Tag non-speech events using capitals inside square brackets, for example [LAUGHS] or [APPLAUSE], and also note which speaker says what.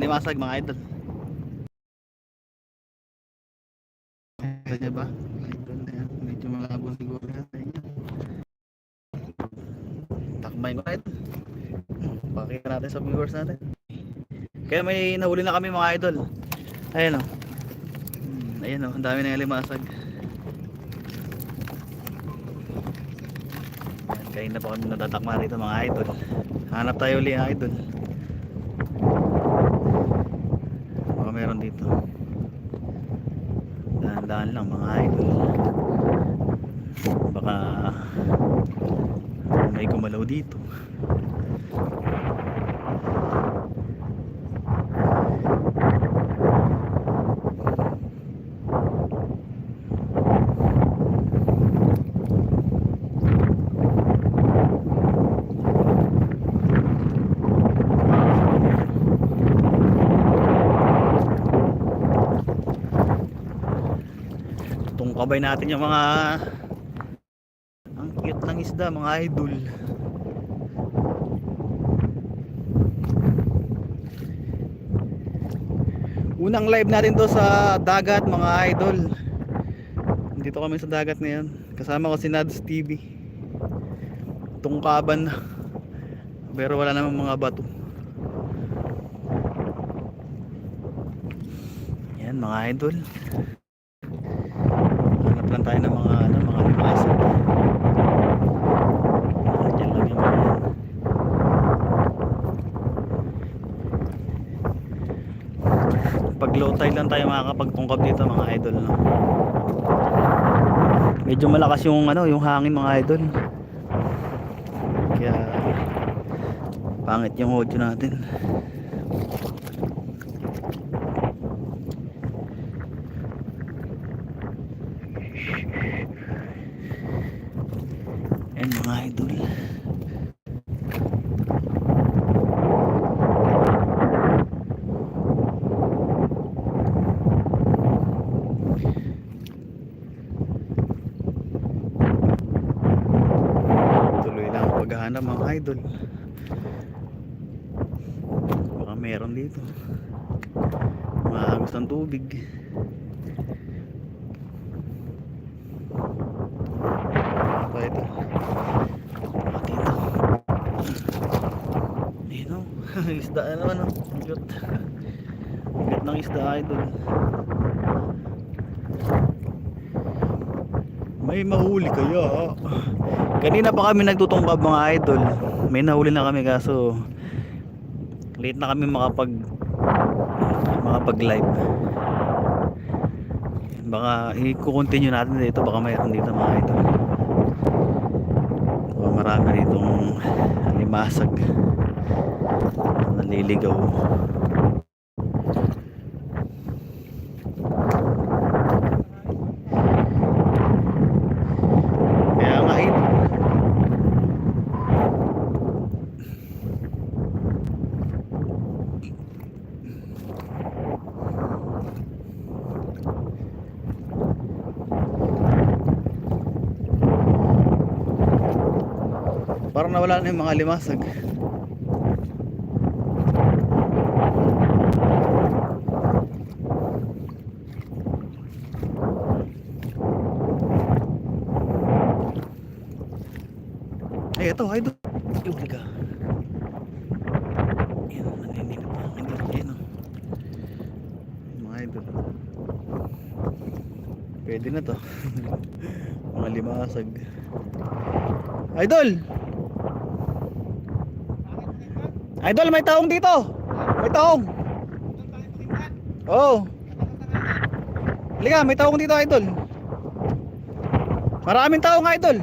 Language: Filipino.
Speaker 1: limasag mga idol. Kanya ba? Medyo malabo siguro. Takbayin ko idol. Pakita natin sa viewers natin. Kaya may nahuli na kami mga idol. Ayan o. Hmm, Ayan o, ang dami na yung limasag. Kaya na pa kami natatakma rito mga idol. Hanap tayo uli ang idol. Baka meron dito. Dahan-dahan lang mga idol. Baka may gumalaw dito. Tungkabay natin yung mga ang cute ng isda mga idol. Unang live natin to sa dagat mga idol. Dito kami sa dagat ngayon. Kasama ko si Nads TV. Tungkaban na. Pero wala namang mga bato. Yan mga idol. Lang tayo ng mga ano, mga yan. Pag low tide lang tayo makakapagtungkab dito mga idol no. Medyo malakas yung ano, yung hangin mga idol. Kaya pangit yung audio natin. Ayan mga idol. Tuloy lang ang paghahanap mga idol. Baka meron dito. Maagos ng tubig. Ano ba ito? Ah, dito. Ayun isda ano ano. Ang cute. Ang cute ng isda idol. May mahuli kaya. Kanina pa kami nagtutungkab mga idol. May nahuli na kami kaso late na kami makapag makapag live. Baka i-continue natin dito baka mayroon dito mga idol. Marami ditong limasag naliligaw. Kaya nga eh. Parang nawala na yung mga limasag. Ito, idol. Yung ka. Yan, naninip pa. Idol, yan idol. Pwede na to. [LAUGHS] mga limasag. Idol! Idol, may taong dito! May taong! Oo. Oh. Halika, may taong dito, idol. Maraming taong, idol.